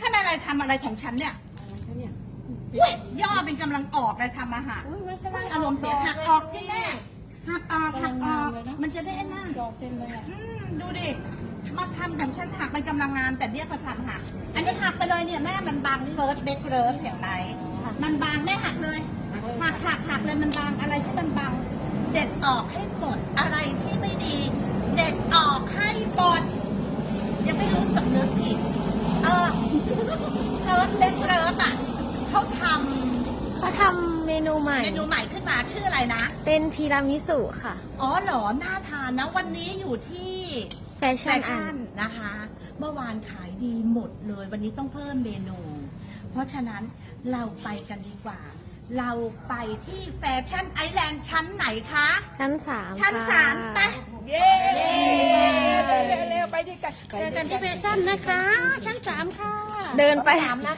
ถ้าไม่อะไรทำอะไรของฉันเนี่ยเนี่ยอุ๊ยย่อเป็นกำลังออกเลยทำอาหารอุ้ยไม่เป็นไรอารมณ์เสียหักออกที่แม่หักออกหักออกมันจะได้ไอ้นั่นดอกเต็มเลยอะอืมดูดิมาทำของฉันหักเป็นกำลังงานแต่เรียกมาทำหัก อันนี้หักไปเลยเนี่ยแม่มันบางเฟิร์สเบกเลิฟเห็นไหมมันบางแม่หักเลยหักหักหักเลยมันบางอะไรที่มันบางเด็ดออกให้หมดอะไรที่ไม่ดี เด็ดออกให้หมดยังไม่รู้สำนึกอีก เออเฟิร์สเบกเลิฟอะเขาท เขา ทำเมนูใหม่ำเมนูใหม่ขึ้นมาชื่ออะไรนะ เป็นทีรามิสุค่ะ อ๋อเหรอน่าทานนะ วันนี้อยู่ที่แฟแฟชั่นอัชั่นนนะคะ เมื่อวานขายดีหมดเลย วันนี้ต้องเพิ่มเมนู เพราะฉะนั้นเราไปกันดีกว่า เราไปที่แฟชั่นไอแลนด์ชั้นไหนคะ ชั้นสามชั้นค่ะ สามไปเย้เร็วๆไปที่กัน เจอกันที่แฟชั่นนะคะ ชั้นสามค่ะ เดินไป สามนะ